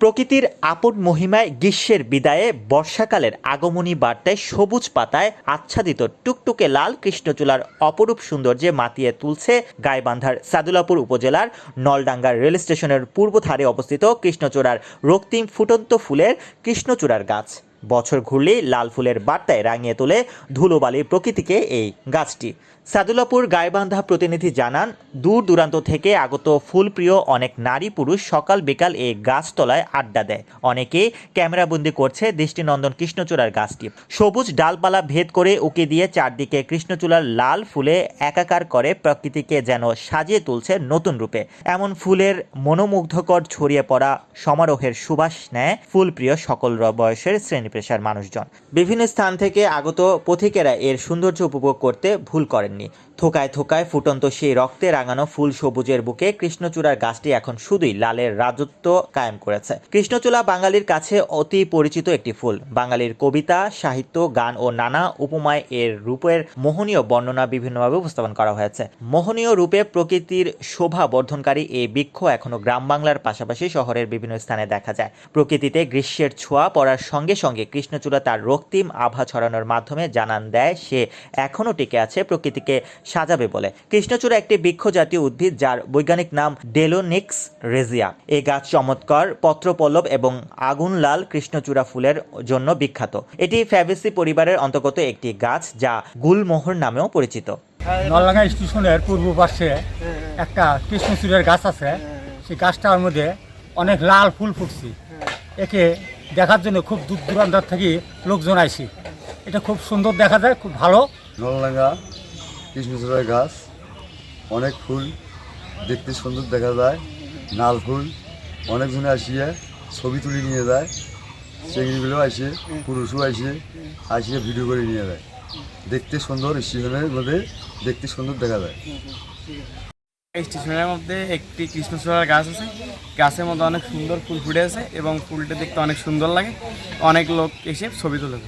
প্রকৃতির আপন মহিমায় গ্রীষ্মের বিদায়ে বর্ষাকালের আগমনী বার্তায় সবুজ পাতায় আচ্ছাদিত টুকটুকে লাল কৃষ্ণচূড়ার অপরূপ সৌন্দর্যে মাতিয়ে তুলছে গাইবান্ধার সাদুলাপুর উপজেলার নলডাঙ্গার রেল স্টেশনের পূর্ব ধারে অবস্থিত কৃষ্ণচূড়ার রক্তিম ফুটন্ত ফুলের কৃষ্ণচূড়ার গাছ। বছর ঘুরলেই লাল ফুলের বার্তায় রাঙিয়ে তোলে ধুলোবালির প্রকৃতিকে এই গাছটি। সাদুলাপুর গাইবান্ধা প্রতিনিধি জানান, দূর দূরান্ত থেকে আগত ফুলপ্রিয় অনেক নারী পুরুষ সকাল বিকাল এই গাছতলায় আড্ডা দেয়। অনেকেই ক্যামেরাবন্দি করছে দৃষ্টিনন্দন কৃষ্ণচূড়ার গাছটি। সবুজ ডালপালা ভেদ করে উকি দিয়ে চারদিকে কৃষ্ণচূড়ার লাল ফুলে একাকার করে প্রকৃতিকে যেন সাজিয়ে তুলছে নতুন রূপে। এমন ফুলের মনোমুগ্ধকর ছড়িয়ে পড়া সমারোহের সুবাস নেয় ফুলপ্রিয় সকল বয়সের শ্রেণি পেশার মানুষজন। বিভিন্ন স্থান থেকে আগত পথিকেরা এর সৌন্দর্য উপভোগ করতে ভুল করেননি। থোকায় থোকায় ফুটন্ত সেই রক্তে রাঙানো ফুল সবুজের বুকে কৃষ্ণচূড়ার গাছটি এখন শুধুই লালের রাজত্ব কায়েম করেছে। কৃষ্ণচূড়া বাঙালির কাছে অতি পরিচিত একটি ফুল। বাঙালির কবিতা, সাহিত্য, গান ও নানা উপমায় এর রূপের মোহনীয় বর্ণনা বিভিন্নভাবে উপস্থাপন করা হয়েছে। মোহনীয় রূপে প্রকৃতির শোভা বর্ধনকারী এই বৃক্ষ এখনও গ্রাম বাংলার পাশাপাশি শহরের বিভিন্ন স্থানে দেখা যায়। প্রকৃতিতে গ্রীষ্মের ছোঁয়া পড়ার সঙ্গে সঙ্গে কৃষ্ণচূড়া তার রক্তিম আভা ছড়ানোর মাধ্যমে জানান দেয়, সে এখনও টিকে আছে প্রকৃতিকে সাজাবে বলে। কৃষ্ণচূড়া একটি বৃক্ষ জাতীয় উদ্ভিদ যার বৈজ্ঞানিক নাম ডেলোনিক্স রেজিয়া। এই গাছ চমৎকার পত্রপল্লব এবং আগুন লাল কৃষ্ণচূড়া ফুলের জন্য বিখ্যাত। এটি ফ্যাবেসি পরিবারের অন্তর্গত একটি গাছ যা গুলমোহর নামেও পরিচিত। নলডাঙ্গা স্টেশনের পূর্ব পাশে একটা কৃষ্ণচূড়ের গাছ আছে। সেই গাছটার মধ্যে অনেক লাল ফুল ফুটছে। একে দেখার জন্য খুব দূর দূরান্ত থেকে লোকজন আইছে এটা খুব সুন্দর দেখা যায় খুব ভালো। নলডাঙ্গা কৃষ্ণচূড়ার গাছ, অনেক ফুল, দেখতে সুন্দর দেখা যায়, নাল ফুল অনেকজনে আসিয়ে ছবি তুলে নিয়ে যায়, চেংড়িগুলো আসে, পুরুষও আসে, আসিয়ে ভিডিও করে নিয়ে যায়। দেখতে সুন্দর স্টেশনের মধ্যে দেখতে সুন্দর দেখা যায়। এই স্টেশনের মধ্যে একটি কৃষ্ণচূড়ার গাছ আছে। গাছের মধ্যে অনেক সুন্দর ফুল ফুটে আছে এবং ফুলটা দেখতে অনেক সুন্দর লাগে। অনেক লোক এসে ছবি তুলে